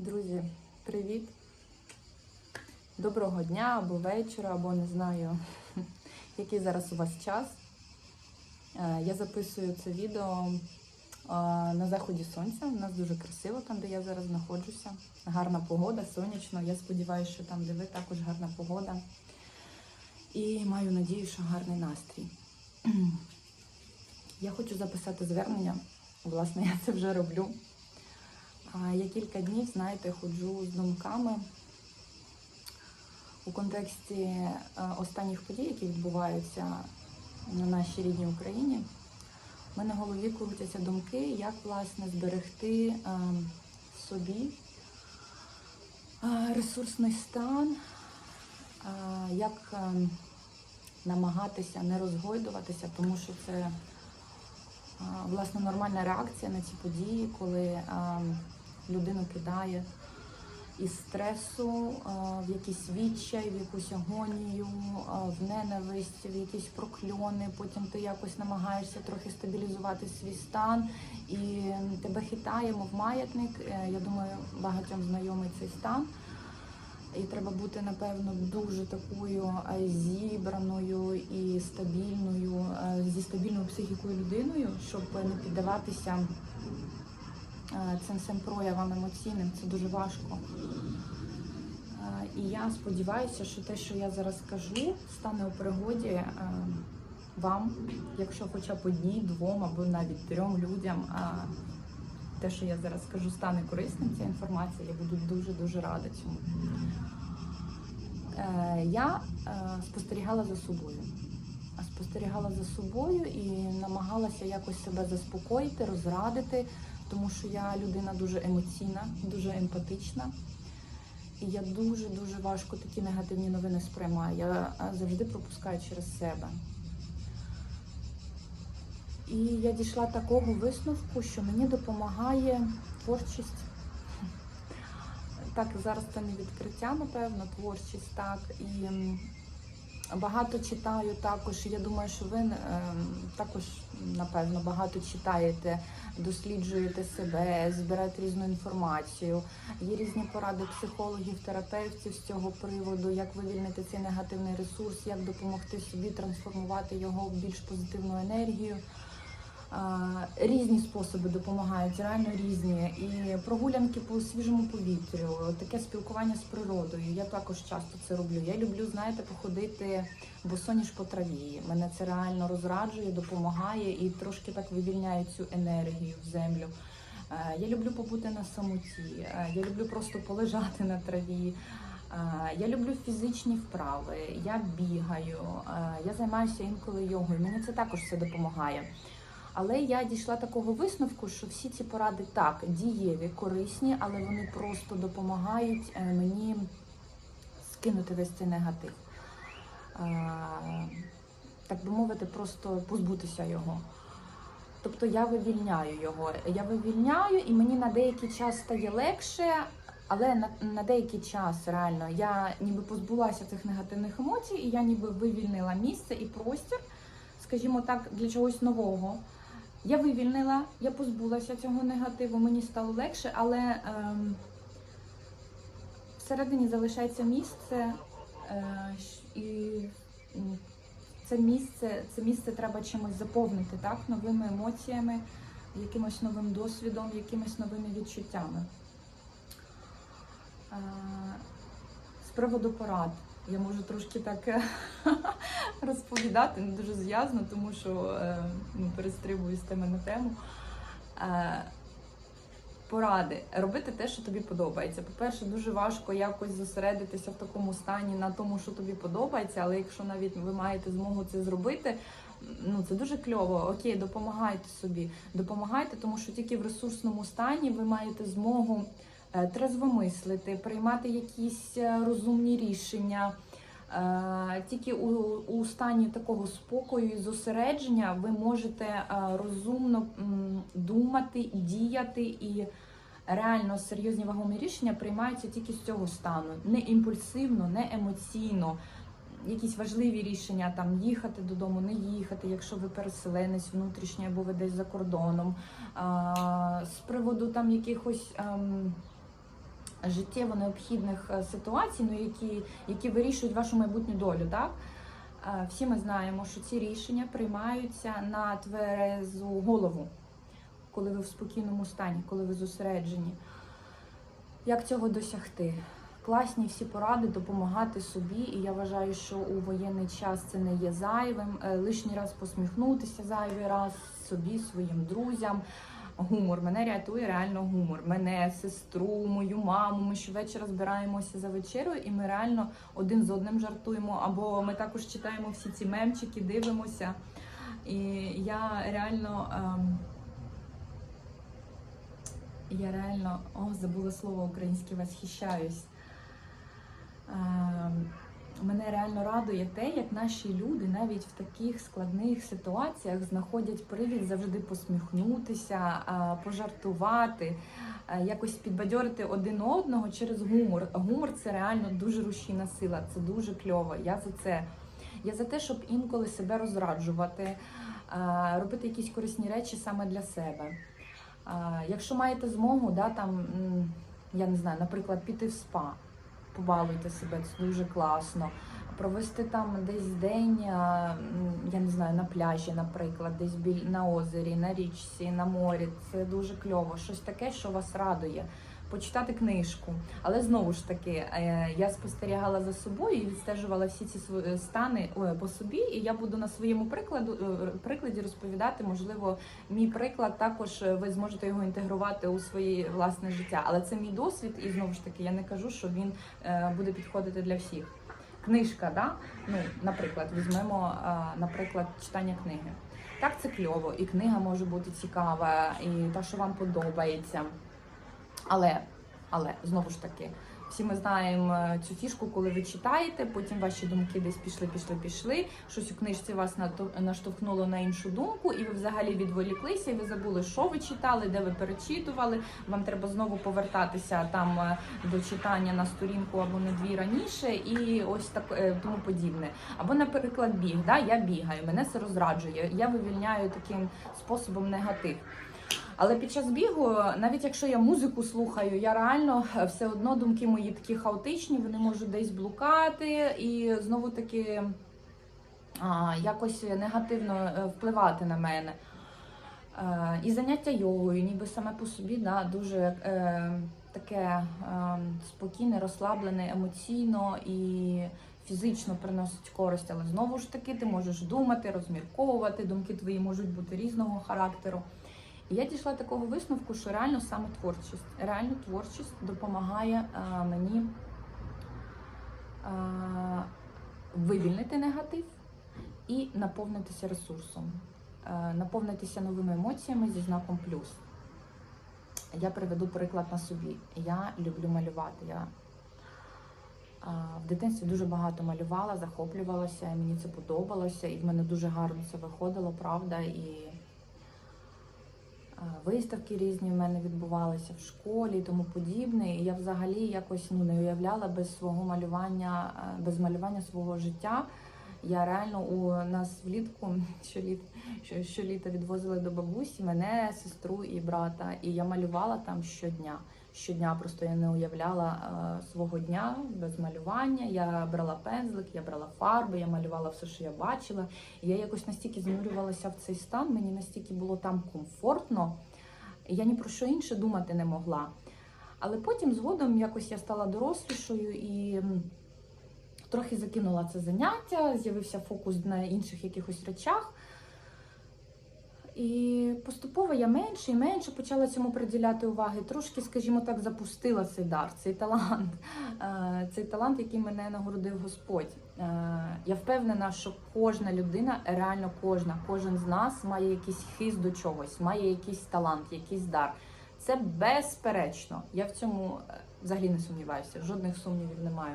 Друзі, привіт! Доброго дня або вечора, або не знаю, який зараз у вас час. Е, Я записую це відео е, на заході сонця. У нас дуже красиво там, де я зараз знаходжуся. Гарна погода, сонячно. Я сподіваюся, що там, де ви також гарна погода. І маю надію, що гарний настрій. Я хочу записати звернення. Власне, я це вже роблю. Я кілька днів, знаєте, ходжу з думками у контексті е, останніх подій, які відбуваються на нашій рідній Україні. У мене в голові крутяться думки, як власне зберегти е, собі е, ресурсний стан, як намагатися не розгойдуватися, тому що це власне нормальна реакція на ці події, коли людину кидає із стресу в якийсь відчай, в якусь агонію, в ненависть, в якісь прокльони. Потім ти якось намагаєшся трохи стабілізувати свій стан, і тебе хитає, мов маятник. Е, Я думаю, багатьом знайомий цей стан. І треба бути, напевно, дуже такою е, зібраною і стабільною, е, зі стабільною психікою людиною, щоб не піддаватися е, цим всім проявам емоційним. Це дуже важко. Е, І я сподіваюся, що те, що я зараз скажу, стане у пригоді е, вам, якщо хоча б одній, двом або навіть трьом людям. е, Те, що я зараз скажу, стане корисним, ця інформація, я буду дуже-дуже рада цьому. Е, я е, спостерігала за собою. Спостерігала за собою і намагалася якось себе заспокоїти, розрадити, тому що я людина дуже емоційна, дуже емпатична. І я дуже-дуже важко такі негативні новини сприймаю. Я завжди пропускаю через себе. І я дійшла такого висновку, що мені допомагає творчість. Так, зараз це не відкриття, напевно, творчість, так. І багато читаю також. Я думаю, що ви ем, також, напевно, багато читаєте, досліджуєте себе, збираєте різну інформацію. Є різні поради психологів, терапевтів з цього приводу, як вивільнити цей негативний ресурс, як допомогти собі трансформувати його в більш позитивну енергію. Різні способи допомагають, реально різні. І прогулянки по свіжому повітрю, таке спілкування з природою. Я також часто це роблю. Я люблю, знаєте, походити босоніж по траві. Мене це реально розраджує, допомагає і трошки так вивільняє цю енергію в землю. Е, Я люблю побути на самоті, е, я люблю просто полежати на траві. Е, Я люблю фізичні вправи, я бігаю, я займаюся інколи йогою. Мені це також все допомагає. Але я дійшла такого висновку, що всі ці поради так дієві, корисні, але вони просто допомагають е, мені скинути весь цей негатив. Е, Так би мовити, просто позбутися його. Тобто я вивільняю його. Я вивільняю, і мені на деякий час стає легше, але на, на деякий час реально я ніби позбулася цих негативних емоцій, і я ніби вивільнила місце і простір, скажімо так, для чогось нового. Я вивільнила, я позбулася цього негативу, мені стало легше, але ем, всередині залишається місце, е, і це місце, це місце треба чимось заповнити, так, новими емоціями, якимось новим досвідом, якимись новими відчуттями. Е, з приводу порад. Я можу трошки так е, розповідати, не дуже зв'язно, тому що е, ну, перестрибую з теми на тему. Е, Поради робити те, що тобі подобається. По-перше, дуже важко якось зосередитися в такому стані на тому, що тобі подобається, але якщо навіть ви маєте змогу це зробити, ну це дуже кльово. Окей, допомагайте собі. Допомагайте, тому що тільки в ресурсному стані ви маєте змогу трезвомислити, приймати якісь е, розумні рішення. Е, Тільки у, у стані такого спокою і зосередження ви можете е, розумно думати, діяти і реально серйозні вагомі рішення приймаються тільки з цього стану. Не імпульсивно, не емоційно. Якісь важливі рішення, там їхати додому, не їхати, якщо ви переселенець внутрішній або ви десь за кордоном. А, з приводу там якихось ем, життєво необхідних е, ситуацій, ну, які, які вирішують вашу майбутню долю. Так? Е, Всі ми знаємо, що ці рішення приймаються на тверезу голову, коли ви в спокійному стані, коли ви зосереджені. Як цього досягти? Класні всі поради допомагати собі, і я вважаю, що у воєнний час це не є зайвим. Е, Лишній раз посміхнутися зайвий раз собі, своїм друзям. Гумор мене рятує реально гумор. Мене, сестру, мою маму. Ми щовечора збираємося за вечерю, і ми реально один з одним жартуємо. Або ми також читаємо всі ці мемчики, дивимося. І я реально. ем, я реально о, забула слово українське, восхищаюсь. Ем, Мене реально радує те, як наші люди навіть в таких складних ситуаціях знаходять привід завжди посміхнутися, пожартувати, якось підбадьорити один одного через гумор. Гумор це реально дуже рушійна сила, це дуже кльово. Я за це. Я за те, щоб інколи себе розраджувати, робити якісь корисні речі саме для себе. Якщо маєте змогу, да, там, я не знаю, наприклад, піти в спа, побалуйте себе, це дуже класно. Провести там десь день, я не знаю, на пляжі, наприклад, десь біль на озері, на річці, на морі. Це дуже кльово. Щось таке, що вас радує. Почитати книжку. Але знову ж таки, е, я спостерігала за собою і відстежувала всі ці св- стани по собі, і я буду на своєму прикладу е, прикладі розповідати. Можливо, мій приклад також е, ви зможете його інтегрувати у своє власне життя. Але це мій досвід, і знову ж таки, я не кажу, що він е, буде підходити для всіх. Книжка, да? ну, наприклад, візьмемо, е, наприклад, читання книги. Так, це кльово, і книга може бути цікава, і та, що вам подобається. Але, але знову ж таки, всі ми знаємо е, цю фішку, коли ви читаєте, потім ваші думки десь пішли, пішли, пішли. Щось у книжці вас наштовхнуло на іншу думку, і ви взагалі відволіклися, ви забули, що ви читали, де ви перечитували. Вам треба знову повертатися там е, до читання на сторінку або на дві раніше, і ось так е, тому подібне. Або, наприклад, біг. Да? Я бігаю, мене це розраджує. Я вивільняю таким способом негатив. Але під час бігу, навіть якщо я музику слухаю, я реально е, все одно думки мої такі хаотичні, вони можуть десь блукати і знову таки якось негативно е, впливати на мене. Е, І заняття йогою, ніби саме по собі, да, дуже е, таке е, спокійне, розслаблене, емоційно і фізично приносить користь, але знову ж таки ти можеш думати, розмірковувати, думки твої можуть бути різного характеру. Я дійшла такого висновку, що реально саме творчість, реально творчість допомагає е, мені е, вивільнити негатив і наповнитися ресурсом, е, наповнитися новими емоціями зі знаком плюс. Я приведу приклад на собі. Я люблю малювати. Я е, в дитинстві дуже багато малювала, захоплювалася, мені це подобалося, і в мене дуже гарно це виходило, правда. І виставки різні в мене відбувалися в школі і тому подібне. І я взагалі якось ну, не уявляла без свого малювання, без малювання свого життя. Я реально у нас влітку щоліт, що- щоліта відвозили до бабусі мене, сестру і брата. І я малювала там щодня. Щодня просто я не уявляла е, свого дня без малювання. Я брала пензлик, я брала фарби, я малювала все, що я бачила. Я якось настільки занурювалася в цей стан, мені настільки було там комфортно, я ні про що інше думати не могла. Але потім згодом якось я стала дорослішою і трохи закинула це заняття, з'явився фокус на інших якихось речах. І поступово я менше і менше почала цьому приділяти уваги. Трошки, скажімо так, запустила цей дар, цей талант, Е, цей талант, який мене нагородив Господь. Е, Я впевнена, що кожна людина, реально кожна, кожен з нас має якийсь хист до чогось, має якийсь талант, якийсь дар. Це безперечно. Я в цьому е, взагалі не сумніваюся, жодних сумнівів не маю.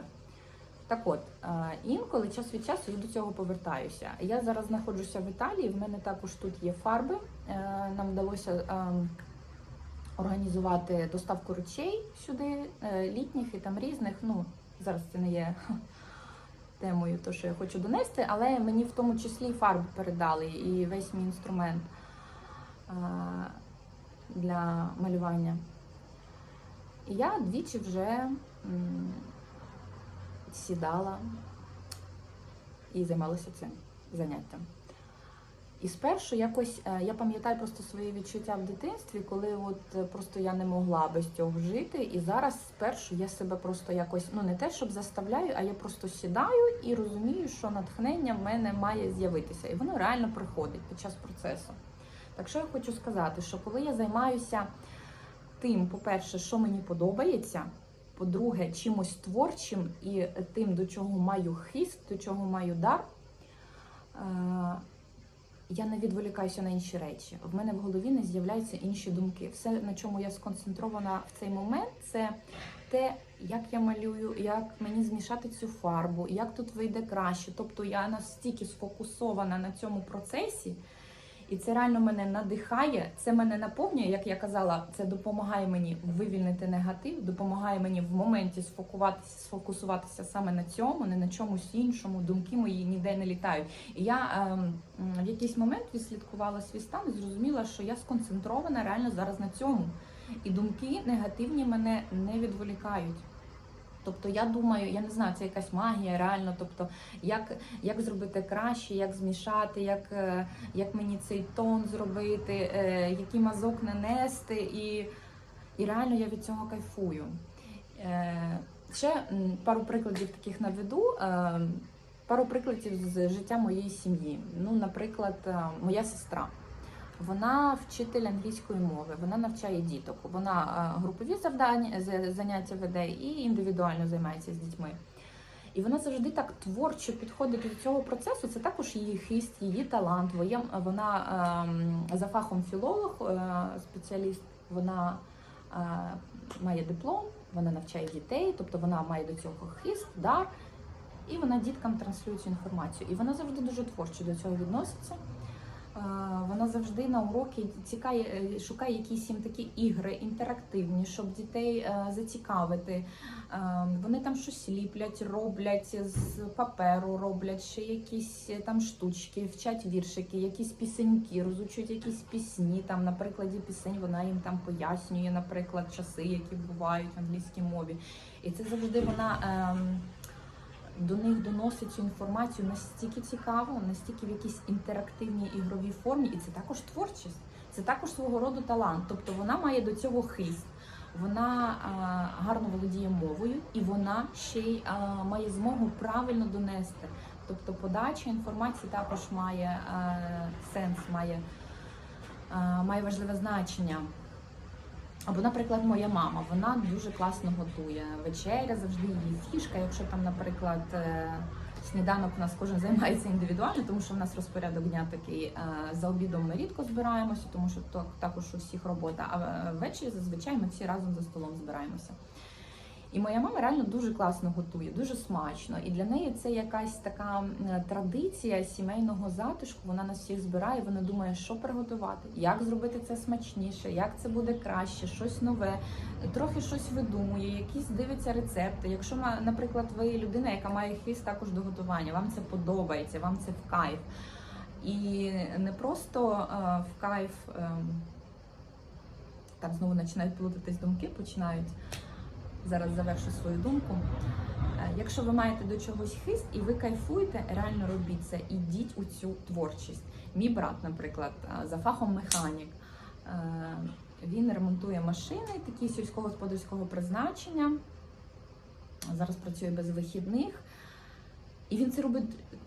Так от, е, інколи час від часу я до цього повертаюся. Я зараз знаходжуся в Італії, в мене також тут є фарби. Е, Нам вдалося е, організувати доставку речей сюди, літніх і там різних. Ну, зараз це не є темою, то, що я хочу донести, але мені в тому числі фарби передали, і весь мій інструмент для малювання. Я двічі вже сідала і займалася цим заняттям. І спершу якось е, я пам'ятаю просто свої відчуття в дитинстві, коли от е, просто я не могла без цього жити. І зараз спершу я себе просто якось ну не те, щоб заставляю, а я просто сідаю і розумію, що натхнення в мене має з'явитися, і воно реально приходить під час процесу. Так що я хочу сказати, що коли я займаюся тим, по-перше, що мені подобається. По-друге, чимось творчим і тим, до чого маю хист, до чого маю дар, е, я не відволікаюся на інші речі. В мене в голові не з'являються інші думки. Все, на чому я сконцентрована в цей момент, це те, як я малюю, як мені змішати цю фарбу, як тут вийде краще. Тобто я настільки сфокусована на цьому процесі. І це реально мене надихає, це мене наповнює, як я казала, це допомагає мені вивільнити негатив, допомагає мені в моменті сфокуватися, сфокусуватися саме на цьому, не на чомусь іншому. Думки мої ніде не літають. І я м, в якийсь момент відслідкувала свій стан і зрозуміла, що я сконцентрована реально зараз на цьому. І думки негативні мене не відволікають. Тобто я думаю, я не знаю, це якась магія, реально. Тобто, як, як зробити краще, як змішати, як, е, як мені цей тон зробити, е, який мазок нанести, і, і реально я від цього кайфую. Е, Ще пару прикладів таких наведу. Пару прикладів з життя моєї сім'ї. Ну, наприклад, моя сестра. Вона вчитель англійської мови, вона навчає діток. Вона е, групові завдання заняття веде і індивідуально займається з дітьми. І вона завжди так творчо підходить до цього процесу. Це також її хист, її талант. Вона ем, за фахом філолог, е, спеціаліст. Вона е, має диплом, вона навчає дітей, тобто вона має до цього хист, дар, і вона діткам транслює цю інформацію. І вона завжди дуже творчо до цього відноситься. Е, Вона завжди на уроки цікає, е, шукає якісь їм такі ігри інтерактивні, щоб дітей е, зацікавити. Вони там щось ліплять, роблять з паперу, роблять ще якісь там штучки, вчать віршики, якісь пісеньки, розучують якісь пісні. Там на прикладі пісень вона їм там пояснює, наприклад, часи, які бувають в англійській мові. І це завжди вона. До них доносить цю інформацію настільки цікаво, настільки в якійсь інтерактивній ігровій формі, і це також творчість, це також свого роду талант. Тобто вона має до цього хист, вона а, гарно володіє мовою, і вона ще й а, має змогу правильно донести. Тобто подача інформації також має а, сенс, має, а, має важливе значення. Або, наприклад, моя мама, вона дуже класно готує. Вечеря завжди її фішка. Якщо там, наприклад, е, сніданок у нас кожен займається індивідуально, тому що в нас розпорядок дня такий. е, За обідом ми рідко збираємося, тому що також у всіх робота. А е, ввечері зазвичай ми всі разом за столом збираємося. І моя мама реально дуже класно готує, дуже смачно. І для неї це якась така традиція сімейного затишку. Вона нас всіх збирає. Вона думає, що приготувати, як зробити це смачніше, як це буде краще, щось нове, трохи щось видумує, якісь дивиться рецепти. Якщо наприклад, ви людина, яка має хист також до готування, вам це подобається, вам це в кайф. І не просто е, в кайф. ем, там знову починають плутатись думки, починають зараз завершу свою думку. Е, Якщо ви маєте до чогось хист і ви кайфуєте, реально робіть це, ідіть у цю творчість. Мій брат, наприклад, е, за фахом механік. Е, Він ремонтує машини, такі сільськогосподарського призначення. Зараз працює без вихідних. І він це робить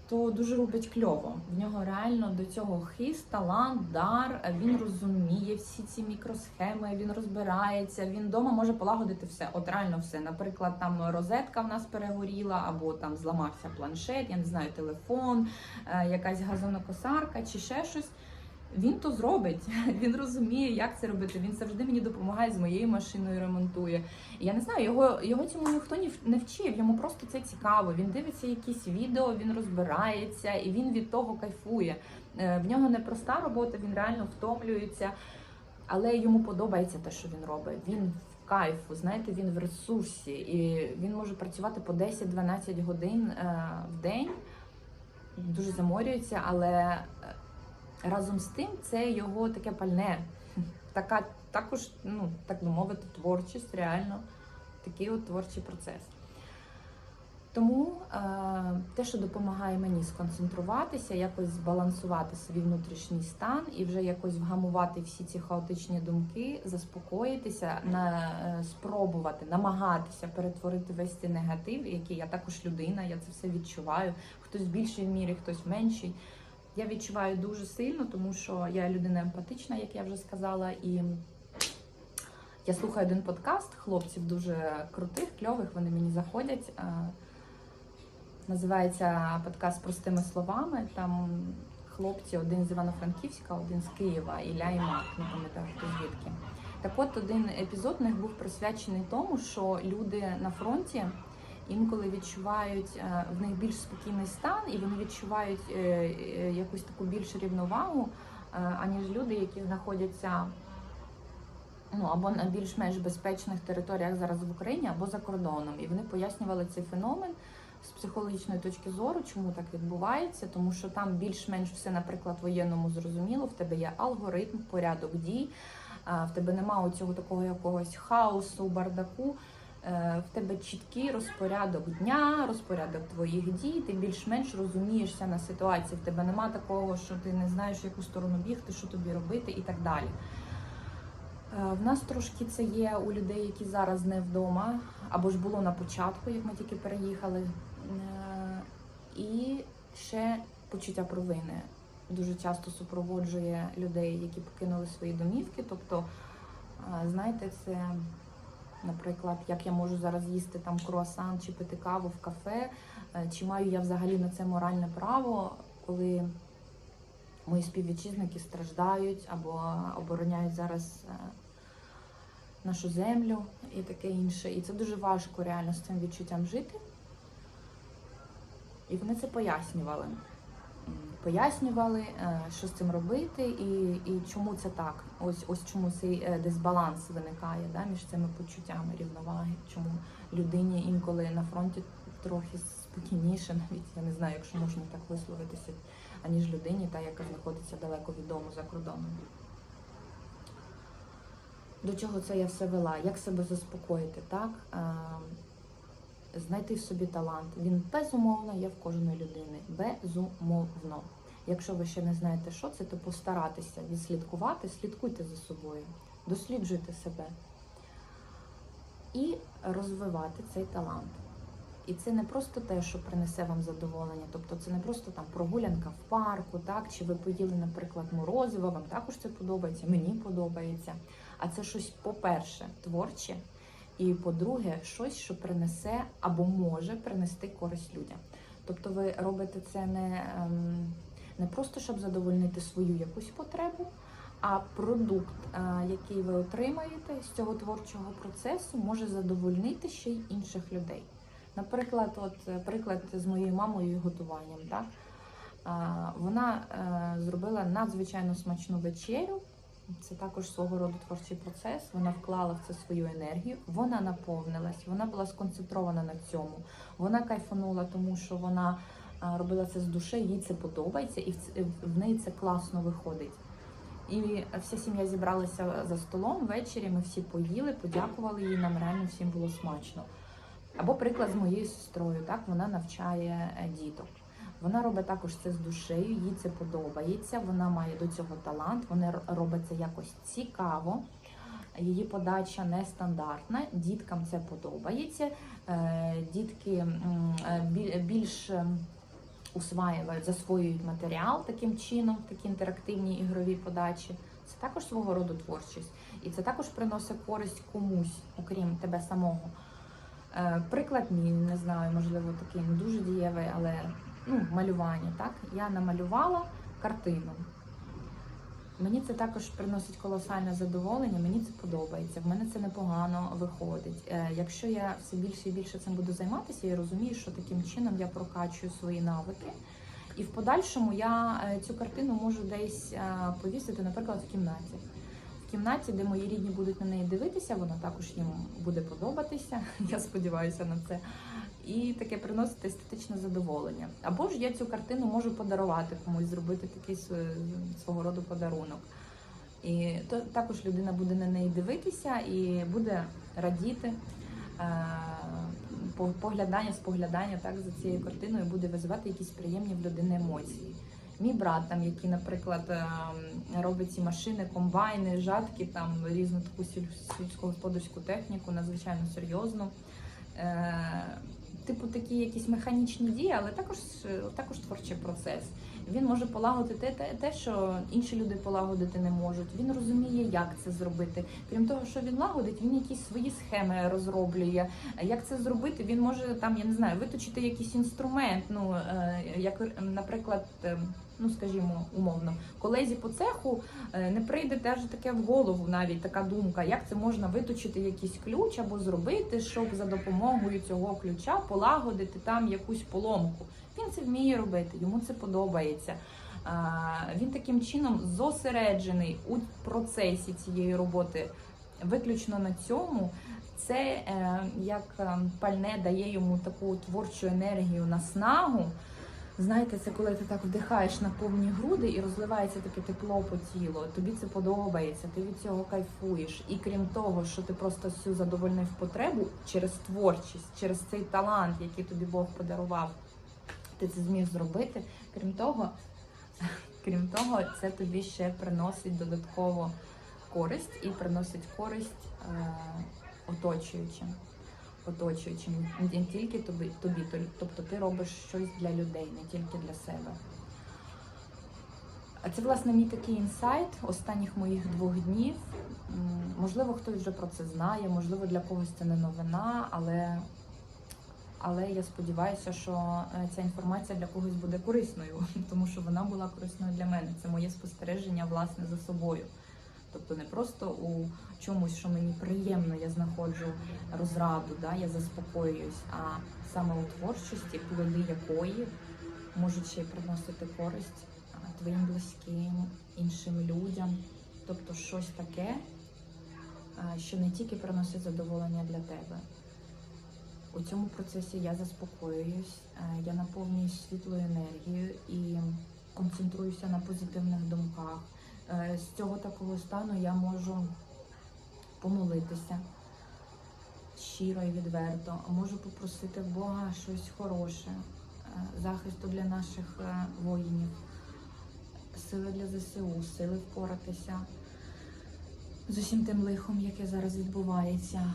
то дуже робить кльово. В нього реально до цього хист, талант, дар. Він розуміє всі ці мікросхеми, він розбирається. Він вдома може полагодити все. От реально все. Наприклад, там розетка в нас перегоріла, або там зламався планшет, я не знаю, телефон, е, якась газонокосарка чи ще щось. Він то зробить. Він розуміє, як це робити. Він завжди мені допомагає з моєю машиною ремонтує. Я не знаю, його, його цьому ніхто не вчив. Йому просто це цікаво. Він дивиться якісь відео, він розбирається і він від того кайфує. Е, В нього не проста робота, він реально втомлюється, але йому подобається те, що він робить. Він в кайфу, знаєте, він в ресурсі, і він може працювати по 10-12 годин е, в день. Дуже заморюється, але е, разом з тим це його таке пальне, така, також, ну так би мовити, творчість, реально такий от творчий процес. Тому е, те, що допомагає мені сконцентруватися, якось збалансувати свій внутрішній стан і вже якось вгамувати всі ці хаотичні думки, заспокоїтися, на, е, спробувати, намагатися перетворити весь цей негатив, який я також людина, я це все відчуваю. Хтось в мірі, хтось в меншій. Я відчуваю дуже сильно, тому що я людина емпатична, як я вже сказала, і я слухаю один подкаст хлопців дуже крутих, кльових. Вони мені заходять. Е, Називається подкаст простими словами. Там хлопці, один з Івано-Франківська, один з Києва, Ілля і Марк, не пам'ятаю, хто звідки. Так от один епізод у них був присвячений тому, що люди на фронті інколи відчувають е, в них більш спокійний стан, і вони відчувають е, е, якусь таку більшу рівновагу, аніж люди, які знаходяться ну або на більш-менш безпечних територіях зараз в Україні, або за кордоном. І вони пояснювали цей феномен з психологічної точки зору, чому так відбувається, тому що там більш-менш все, наприклад, воєнному зрозуміло, в тебе є алгоритм, порядок дій, в тебе немає цього такого якогось хаосу, бардаку. Е, В тебе чіткий розпорядок дня, розпорядок твоїх дій, ти більш-менш розумієшся на ситуації. В тебе нема такого, що ти не знаєш, в яку сторону бігти, що тобі робити і так далі. Е, В нас трошки це є у людей, які зараз не вдома, або ж було на початку, як ми тільки переїхали. Е, І ще почуття провини дуже часто супроводжує людей, які покинули свої домівки. Тобто, знаєте, це, наприклад, як я можу зараз їсти там круасан чи пити каву в кафе, е, чи маю я взагалі на це моральне право, коли мої співвітчизники страждають або обороняють зараз е, нашу землю і таке інше. І це дуже важко реально з цим відчуттям жити. І вони це пояснювали. Пояснювали, е, що з цим робити і, і чому це так. Ось ось чому цей е, дисбаланс виникає да, між цими почуттями рівноваги, чому людині інколи на фронті трохи спокійніше, навіть я не знаю, якщо можна так висловитися, аніж людині, та яка знаходиться далеко від дому за кордоном. До чого це я все вела? Як себе заспокоїти, так? Знайти в собі талант. Він безумовно є в кожної людини. Безумовно. Якщо ви ще не знаєте, що це, то постаратися відслідкувати, слідкуйте за собою, досліджуйте себе і розвивати цей талант. І це не просто те, що принесе вам задоволення, тобто це не просто там прогулянка в парку, так чи ви поїли, наприклад, морозиво, вам також це подобається, мені подобається. А це щось, по-перше, творче, і по-друге, щось, що принесе або може принести користь людям. Тобто ви робите це не, ем, не просто щоб задовольнити свою якусь потребу, а продукт, е, який ви отримаєте з цього творчого процесу, може задовольнити ще й інших людей. Наприклад, от е, приклад з моєю мамою готуванням. Так? Е, Вона зробила надзвичайно смачну вечерю. Це також свого роду творчий процес. Вона вклала в це свою енергію, вона наповнилась, вона була сконцентрована на цьому. Вона кайфанула, тому що вона робила це з душі, їй це подобається, і в неї це класно виходить. І вся сім'я зібралася за столом ввечері. Ми всі поїли, подякували їй. Нам реально всім було смачно. Або приклад з моєю сестрою, так вона навчає е, діток. Вона робить також це з душею, їй це подобається. Вона має до цього талант, вона робить це якось цікаво. Її подача нестандартна, діткам це подобається. Е, Дітки е, біль- більш ем, усваюють, засвоюють матеріал таким чином, такі інтерактивні ігрові подачі. Це також свого роду творчість, і це також приносить користь комусь, окрім тебе самого. Е, Приклад мій, не знаю, можливо, такий не дуже дієвий, але ну, малювання. Так? Я намалювала картину. Мені це також приносить колосальне задоволення, мені це подобається, в мене це непогано виходить. Е, Якщо я все більше і більше цим буду займатися, я розумію, що таким чином я прокачую свої навики. І в подальшому я е, цю картину можу десь е, повісити, наприклад, в кімнаті. В кімнаті, де мої рідні будуть на неї дивитися, вона також їм буде подобатися. Я сподіваюся на це. І таке приносити естетичне задоволення. Або ж я цю картину можу подарувати комусь, зробити такий свого роду подарунок. І то також людина буде на неї дивитися і буде радіти. е, Поглядання, споглядання так за цією картиною буде визивати якісь приємні в людини емоції. Мій брат, там, який, наприклад, ем, робить ці машини, комбайни, жатки, там різну таку сільськогосподарську техніку, надзвичайно серйозну. Е, Типу такі якісь механічні дії, але також, також творчий процес. Він може полагодити те, те, що інші люди полагодити не можуть. Він розуміє, як це зробити. Крім того, що він лагодить, він якісь свої схеми розроблює. Як це зробити? Він може там, я не знаю, виточити якийсь інструмент. Ну е, як, наприклад, е, ну скажімо, умовно, колезі по цеху е, не прийде теж таке в голову, навіть така думка, як це можна виточити якийсь ключ або зробити, щоб за допомогою цього ключа полагодити там якусь поломку. Він це вміє робити, йому це подобається. Він таким чином зосереджений у процесі цієї роботи, виключно на цьому. Це е, як е, пальне дає йому таку творчу енергію, наснагу. Знаєте, це коли ти так вдихаєш на повні груди і розливається таке тепло по тілу. Тобі це подобається, ти від цього кайфуєш. І крім того, що ти просто всю задовольнив потребу через творчість, через цей талант, який тобі Бог подарував, ти це зміг зробити. Крім того, крім того, це тобі ще приносить додатково користь і приносить користь е, оточуючим. Оточуючим не тільки тобі, тобі, тобто ти робиш щось для людей, не тільки для себе. А це, власне, мій такий інсайт останніх моїх двох днів. Можливо, хтось вже про це знає, можливо, для когось це не новина, але, але я сподіваюся, що е, ця інформація для когось буде корисною, тому що вона була корисною для мене. Це моє спостереження власне за собою. Тобто не просто у чомусь, що мені приємно, я знаходжу розраду, да, я заспокоююсь, а саме у творчості, плоди якої можуть ще й приносити користь твоїм близьким, іншим людям. Тобто щось таке, що не тільки приносить задоволення для тебе. У цьому процесі я заспокоююсь, е, я наповнююсь світлою енергією і концентруюся на позитивних думках. Е, З цього такого стану я можу помолитися щиро і відверто, можу попросити Бога щось хороше, е, захисту для наших воїнів, сили для ЗСУ, сили впоратися з усім тим лихом, яке зараз відбувається.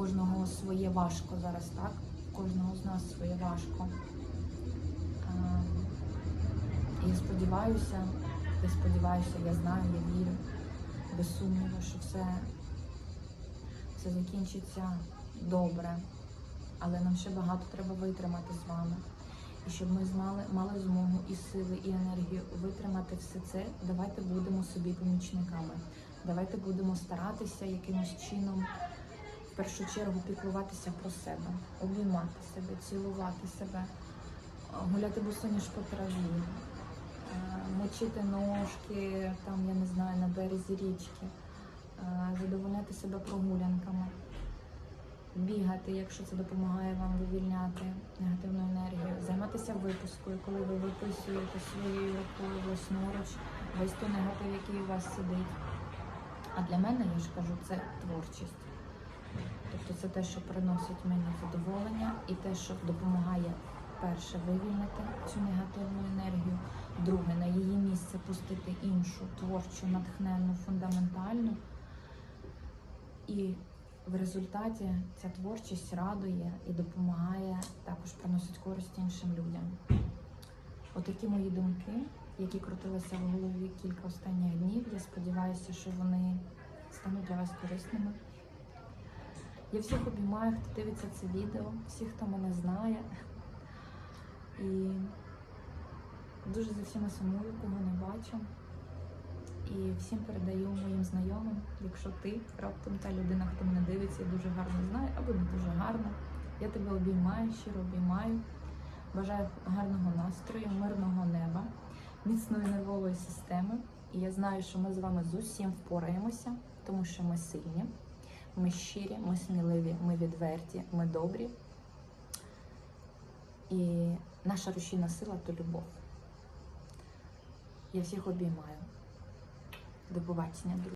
Кожного своє важко зараз, так? Кожного з нас своє важко. Я сподіваюся, я сподіваюся, я знаю, я вірю, без сумніву, що все, все закінчиться добре. Але нам ще багато треба витримати з вами. І щоб ми змали, мали змогу і сили, і енергію витримати все це, давайте будемо собі помічниками. Давайте будемо старатися якимось чином першу чергу піклуватися про себе, обіймати себе, цілувати себе, гуляти босоніж по траві, е, мочити ножки, там, я не знаю, на березі річки, е, задовольняти себе прогулянками, бігати, якщо це допомагає вам вивільняти негативну енергію, займатися випускою, коли ви виписуєте своєю рукою власноруч весь той негатив, який у вас сидить. А для мене, я ж кажу, це творчість. Тобто це те, що приносить мені задоволення, і те, що допомагає перше вивільнити цю негативну енергію, друге на її місце пустити іншу творчу, натхненну, фундаментальну. І в результаті ця творчість радує і допомагає також приносить користь іншим людям. Отакі мої думки, які крутилися в голові кілька останніх днів. Я сподіваюся, що вони стануть для вас корисними. Я всіх обіймаю, хто дивиться це відео, всіх, хто мене знає. І дуже за всіма сумую, кого не бачу. І всім передаю моїм знайомим, якщо ти раптом та людина, хто мене дивиться і дуже гарно знає, або не дуже гарно. Я тебе обіймаю, щиро обіймаю. Бажаю гарного настрою, мирного неба, міцної нервової системи. І я знаю, що ми з вами з усім впораємося, тому що ми сильні, ми щирі, ми сміливі, ми відверті, ми добрі. І наша рушійна сила то любов. Я всіх обіймаю. До побачення, друзі.